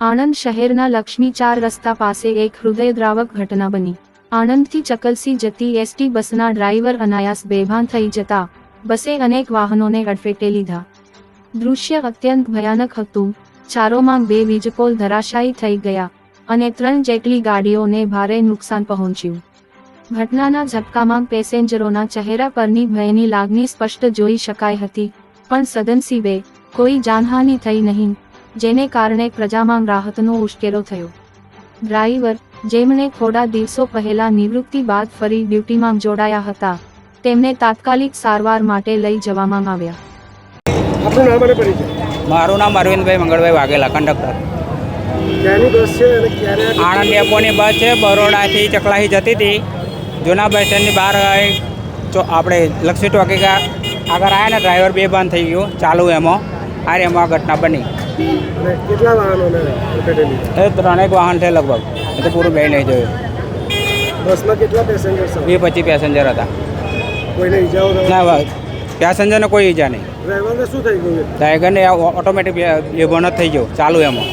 આણંદ શહેરના લક્ષ્મી ચાર રસ્તા પાસે એક હૃદયદ્રાવક ઘટના બની. આણંદથી ચકલસી જતી એસટી બસના ડ્રાઈવર અનાયાસ બેભાન થઈ જતા બસે અનેક વાહનોને અડફેટે લીધા. દૃશ્ય અત્યંત ભયાનક હતું. ચારોમાં બે વીજપોલ ધરાશાયી થઈ ગયા અને ત્રણ જેટલી ગાડીઓને ભારે નુકસાન પહોંચ્યું. ઘટનાના ઝટકામાં પેસેન્જરોના ચહેરા પરની ભયની લાગણી સ્પષ્ટ જોઈ શકાય હતી, પણ સદનસીબે કોઈ જાનહાનિ થઈ નહીં. જેને કારણે પ્રજામાં રાહતનો ઉશ્કેરો થયો. ડ્રાઈવર જેમણે થોડા દિવસો પહેલા નિવૃત્તિ બાદ ફરી ડ્યુટીમાં જોડાયા હતા તેમને તાત્કાલિક સારવાર માટે લઈ જવામાં આવ્યા. મારું નામ અરવિંદભાઈ મંગળભાઈ વાઘેલા કંડક્ટર. આણંદ ડેપોની બસ છે બરોડાથી ચકલાહી જતી હતી. જૂના બસ સ્ટેન્ડની બહાર આવી ચો આપણે લક્ષ્મી ટોકી આગળ આવ્યા ને ડ્રાઈવર બે બંધ થઈ ગયું ચાલુ એમાં. આ રે એમાં આ ઘટના બની. અને કેટલા વાહનોને અડફેટે લીધા એ ત્રણેક વાહન છે લગભગ. એ તો પૂરું બે નહીં જોયું. બસમાં કેટલા પેસેન્જર છે બે પચીસ પેસેન્જર હતા. કોઈને ઈજાઓ? ના પેસેન્જરને કોઈ ઈજા નહીં. ડ્રાઈવરને શું થઈ ગયું? ડ્રાઈવરને ઓટોમેટિક બે બંધ જ થઈ ગયો. ચાલુ એમાં.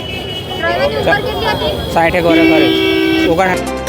સાઠેક વર્ષ કરે ઓગણ